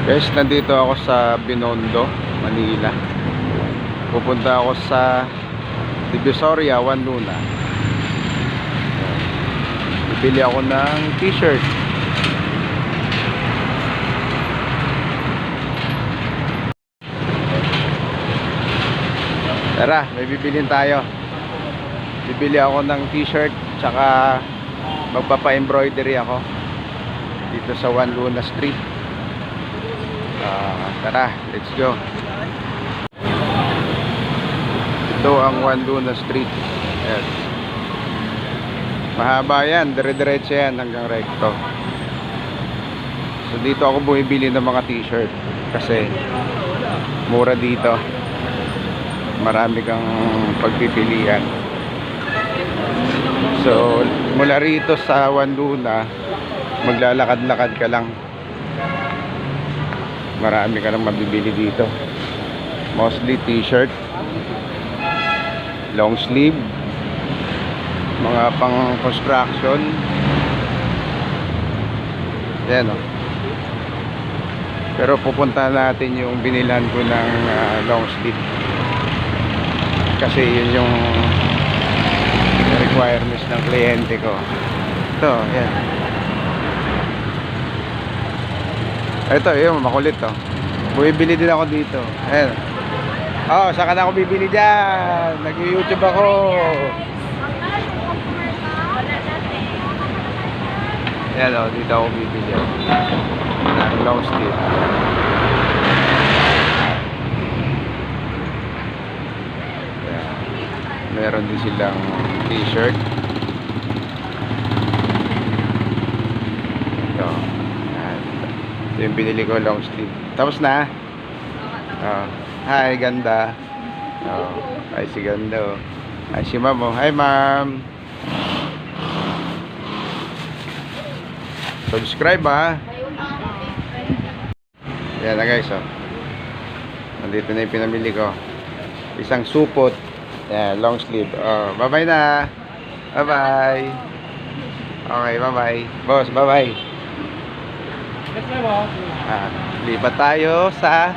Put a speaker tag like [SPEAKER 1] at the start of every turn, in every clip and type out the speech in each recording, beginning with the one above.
[SPEAKER 1] Guys, nandito ako sa Binondo, Manila. Pupunta ako sa Divisoria, Juan Luna. Bibili ako ng t-shirt. Tara, may bibilin tayo. Bibili ako ng t-shirt, tsaka magpapa-embroidery ako dito sa Juan Luna Street. Ah, tara, let's go. Ito ang Juan Luna Street. Yes. Mahaba yan, dire-diretso yan hanggang recto. So dito ako bumibili ng mga t-shirt kasi mura dito. Marami kang pagpipilian. So mula rito sa Juan Luna, maglalakad-lakad ka lang marami ka nang mabibili dito. Mostly t-shirt long sleeve mga pang construction. Yan o pero pupunta natin yung binilan ko ng ah, long sleeve. Kasi yun yung requirements ng kliyente ko. Ito yan ito, yun, makulit to. Bumibili din ako dito. Ayan. Oh, saan ka na ako bibili dyan? Nag-YouTube ako. Ayan o, dito ako bibili. Ng long. Ayan. Meron din silang t-shirt. Ito. Ayan. Ito yung binili ko long sleeve. Tapos na? Oh. Hi, ganda. Oh. Ay, si ganda. oh. Ay, si ma'am. oh. Hi, ma'am. Subscribe ha. Yan na guys. Oh. Nandito na yung pinamili ko. Isang supot. Yan, long sleeve. Oh, bye-bye na. Bye-bye. Okay, bye-bye. Boss, bye-bye. Ah, lipat tayo sa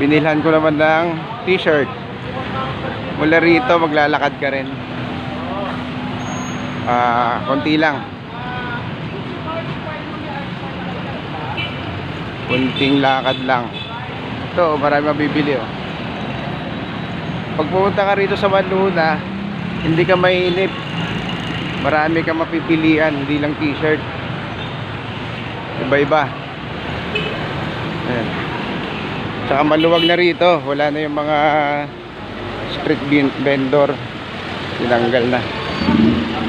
[SPEAKER 1] binilhan ko naman ng t-shirt. Mula rito maglalakad ka rin. Ah, konti lang. Kunting lakad lang. Ito, marami mabibili oh. Pag pumunta ka rito sa Manluna, hindi ka mainip. Marami kang mapipilian, hindi lang t-shirt. Iba-iba. Ayan. Tsaka maluwag na rito. Wala na yung mga street vendor. Tinanggal na.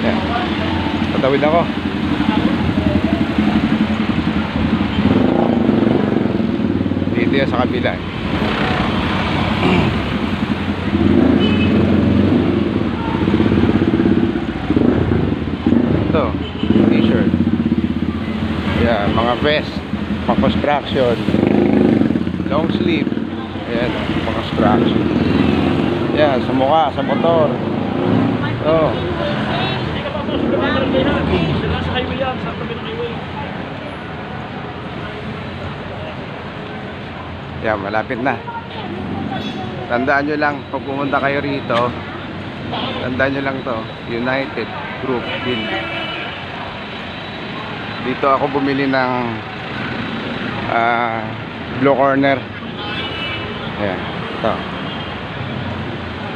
[SPEAKER 1] Ayan. Patawid ako. Dito yan sa kabila. Ito, t-shirt. Yan, mga vest, pang construction. Long sleeve. Ayan, pang construction. Yan, sa mukha, sa motor. Ito.
[SPEAKER 2] Sila sa highway yan, sa tabi ng highway.
[SPEAKER 1] Yan, malapit na. Tandaan nyo lang, pag pumunta kayo rito, tandaan nyo lang to, United Group Bill. Dito ako bumili ng ah, Blue Corner. Ayan, ito.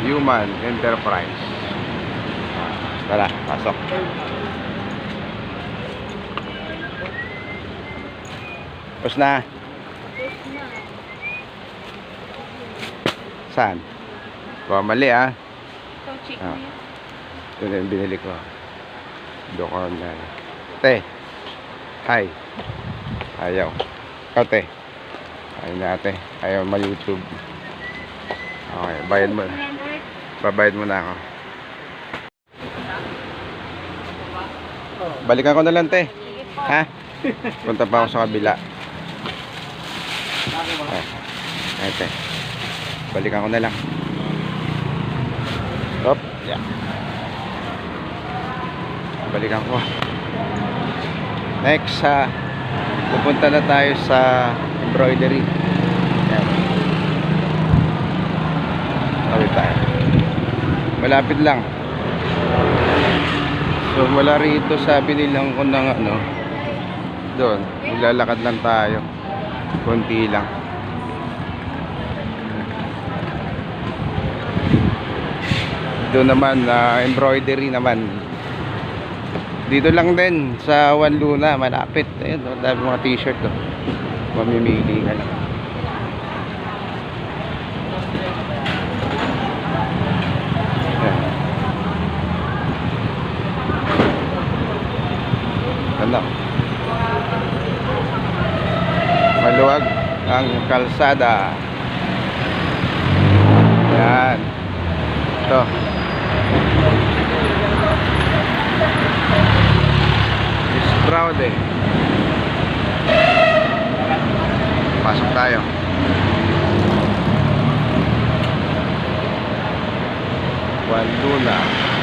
[SPEAKER 1] Human Enterprise. Tara, pasok. Tapos na. Saan? Baka mali ah.
[SPEAKER 3] Ito, check
[SPEAKER 1] Ah. Ito na yung binili ko. Do corner. Te. Hi. Ayaw. Ikaw te. Ayaw na ate. Ayaw ma-YouTube. Okay, bayad mo. Babayad mo na ako. Balikan ko na lang te. Ha? Punta pa ako sa kabila. Ay, ay te. Balikan ko na lang. Stop. Yeah. Balikan ko. Next, ah, pupunta na tayo sa embroidery. Yan. Tayo. Malapit lang. So mula rito sabi nilang ko ng ano doon, maglalakad lang tayo. Konti lang. Doon naman na embroidery naman. Dito lang din sa Juan Luna, malapit. Ayun, oh, dami mga t-shirt oh. Mamimili ka lang. Ayan. Ano? Maluwag ang kalsada. Yan. Ito. It's crowded. Pasok tayo. Juan Luna.